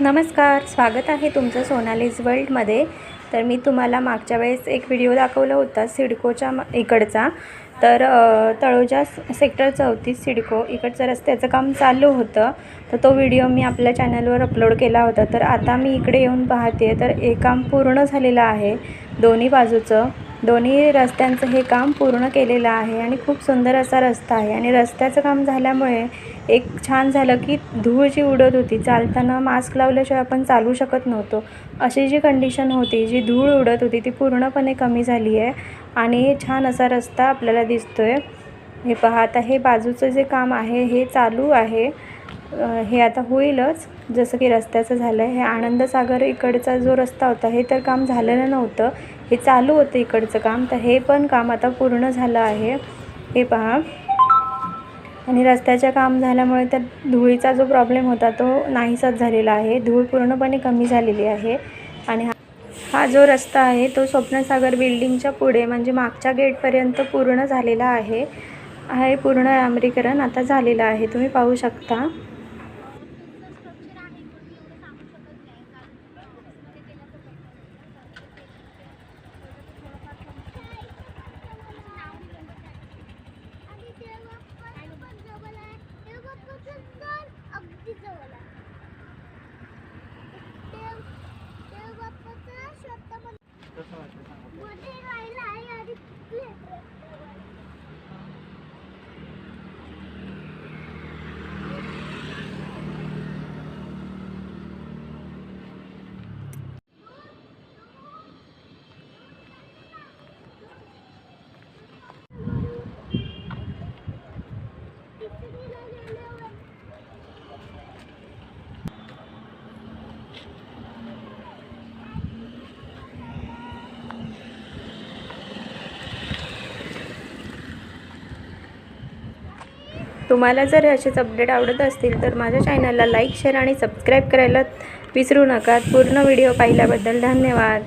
नमस्कार स्वागत आहे तुमचं सोनालीज वर्ल्डमध्ये. तर मी तुम्हाला मागच्या वेळेस एक व्हिडिओ दाखवला होता सिडकोच्या म इकडचा. तर तळोजा सेक्टर चौतीस सिडको इकडचं रस्त्याचं काम चालू होतं. तर तो व्हिडिओ मी आपल्या चॅनलवर अपलोड केला होता. तर आता मी इकडे येऊन पाहते तर एक काम पूर्ण झालेलं आहे दोन्ही बाजूचं. दोन्ही रस्त्यांचं हे काम पूर्ण केलेलं आहे आणि खूप सुंदर असा रस्ता आहे. आणि रस्त्याचं काम झाल्यामुळे एक छान झालं की धूळ जी उडत होती. चालताना मास्क लावल्याशिवाय आपण चालू शकत नव्हतो. अशी जी कंडिशन होती जी धूळ उडत होती ती पूर्णपणे कमी झाली आहे. आणि छान असा रस्ता आपल्याला दिसतो आहे हे पहा आता हे बाजूचं जे काम आहे हे चालू आहे. हे आता होईलच. जसं की रस्त्याचं झालं आहे हे आनंदसागर इकडचा जो रस्ता होता हे तर काम झालेलं नव्हतं. हे चालू होतं इकडचं काम तर हे पण काम आता पूर्ण झालं आहे. हे पहा. आणि रस्त्याचं काम झाल्यामुळे त्या धुळीचा जो प्रॉब्लेम होता तो नाहीसाच झालेला आहे. धूळ पूर्णपणे कमी झालेली आहे. आणि हा हा जो रस्ता आहे तो स्वप्नसागर बिल्डिंगच्या पुढे म्हणजे मागच्या गेटपर्यंत पूर्ण झालेला आहे. हे पूर्ण डांबरीकरण आता झालेलं आहे. तुम्ही पाहू शकता. तुम्हाला जर असेच अपडेट आवडत असतील तर माझ्या चॅनलला लाईक शेअर आणि सबस्क्राईब करायला विसरू नका. पूर्ण व्हिडिओ पाहिल्याबद्दल धन्यवाद.